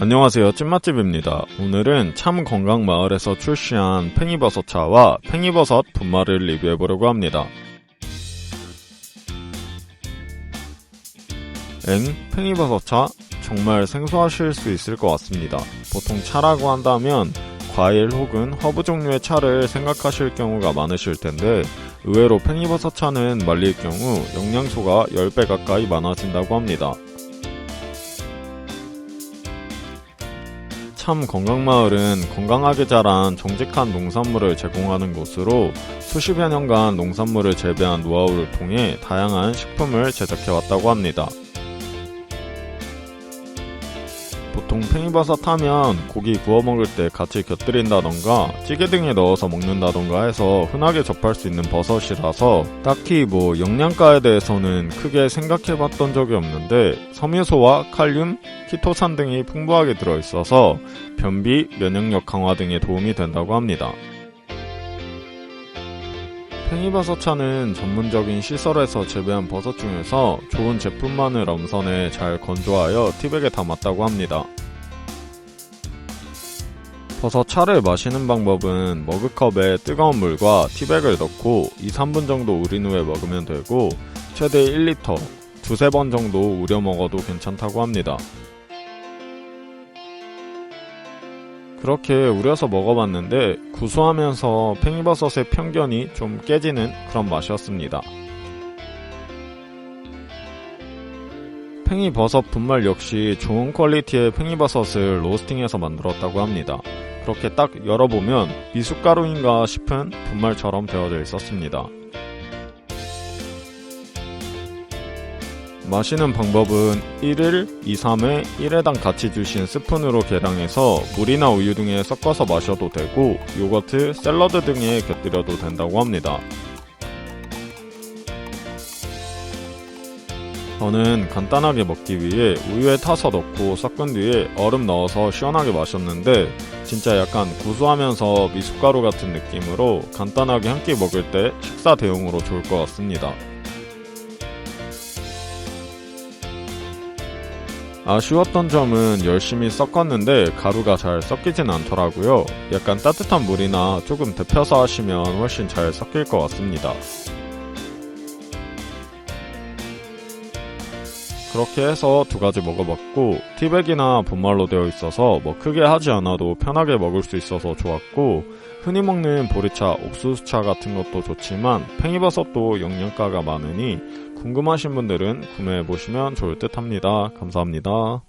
안녕하세요. 찐맛집입니다. 오늘은 참 건강 마을에서 출시한 팽이버섯 차와 팽이버섯 분말을 리뷰해 보려고 합니다. 엥? 팽이버섯 차? 정말 생소하실 수 있을 것 같습니다. 보통 차라고 한다면 과일 혹은 허브 종류의 차를 생각하실 경우가 많으실 텐데 의외로 팽이버섯 차는 말릴 경우 영양소가 10배 가까이 많아진다고 합니다 참 건강마을은 건강하게 자란 정직한 농산물을 제공하는 곳으로 수십여 년간 농산물을 재배한 노하우를 통해 다양한 식품을 제작해왔다고 합니다. 보통 팽이버섯 하면 고기 구워 먹을 때 같이 곁들인다던가 찌개 등에 넣어서 먹는다던가 해서 흔하게 접할 수 있는 버섯이라서 딱히 뭐 영양가에 대해서는 크게 생각해 봤던 적이 없는데 섬유소와 칼륨, 키토산 등이 풍부하게 들어있어서 변비, 면역력 강화 등에 도움이 된다고 합니다. 팽이버섯차는 전문적인 시설에서 재배한 버섯 중에서 좋은 제품만을 엄선해 잘 건조하여 티백에 담았다고 합니다. 버섯 차를 마시는 방법은 머그컵에 뜨거운 물과 티백을 넣고 2, 3분 정도 우린 후에 먹으면 되고 최대 1리터, 두세 번 정도 우려 먹어도 괜찮다고 합니다. 그렇게 우려서 먹어봤는데 구수하면서 팽이버섯의 편견이 좀 깨지는 그런 맛이었습니다. 팽이버섯 분말 역시 좋은 퀄리티의 팽이버섯을 로스팅해서 만들었다고 합니다. 그렇게 딱 열어보면 미숫가루인가 싶은 분말처럼 되어져 있었습니다. 마시는 방법은 1일, 2, 3회 1회당 같이 주신 스푼으로 계량해서 물이나 우유 등에 섞어서 마셔도 되고 요거트, 샐러드 등에 곁들여도 된다고 합니다. 저는 간단하게 먹기 위해 우유에 타서 넣고 섞은 뒤에 얼음 넣어서 시원하게 마셨는데 진짜 약간 구수하면서 미숫가루 같은 느낌으로 간단하게 한 끼 먹을 때 식사 대용으로 좋을 것 같습니다. 아쉬웠던 점은 열심히 섞었는데 가루가 잘 섞이진 않더라고요. 약간 따뜻한 물이나 조금 데펴서 하시면 훨씬 잘 섞일 것 같습니다. 그렇게 해서 두 가지 먹어봤고 티백이나 분말로 되어 있어서 뭐 크게 하지 않아도 편하게 먹을 수 있어서 좋았고 흔히 먹는 보리차, 옥수수차 같은 것도 좋지만 팽이버섯도 영양가가 많으니 궁금하신 분들은 구매해보시면 좋을 듯 합니다. 감사합니다.